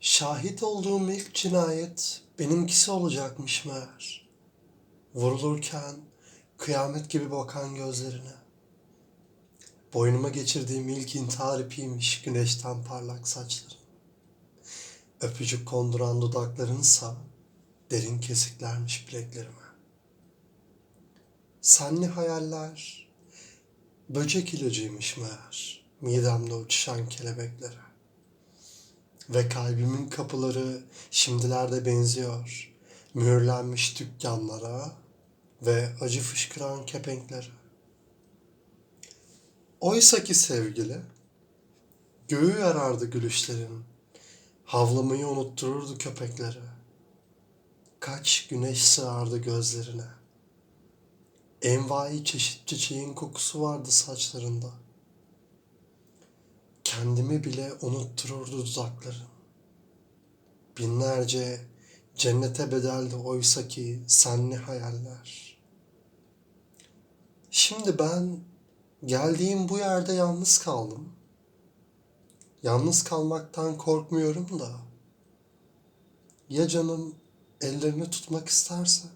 Şahit olduğum ilk cinayet benimkisi olacakmış meğer. Vurulurken kıyamet gibi bakan gözlerine. Boynuma geçirdiğim ilk intihar ipiymiş güneşten parlak saçların. Öpücük konduran dudaklarınsa derin kesiklermiş bileklerime. Senli hayaller böcek ilacıymış meğer midemde uçuşan kelebeklere. Ve kalbimin kapıları şimdilerde benziyor mühürlenmiş dükkanlara ve acı fışkıran kepenklere. Oysa ki sevgili, göğü yarardı gülüşlerin, havlamayı unuttururdu köpeklere. Kaç güneş sığardı gözlerine. Envai çeşit çiçeğin kokusu vardı saçlarında. Kendimi bile unuttururdu dudakların. Binlerce cennete bedeldi oysa ki senli hayaller. Şimdi ben geldiğim bu yerde yalnız kaldım. Yalnız kalmaktan korkmuyorum da. Ya canım ellerini tutmak isterse?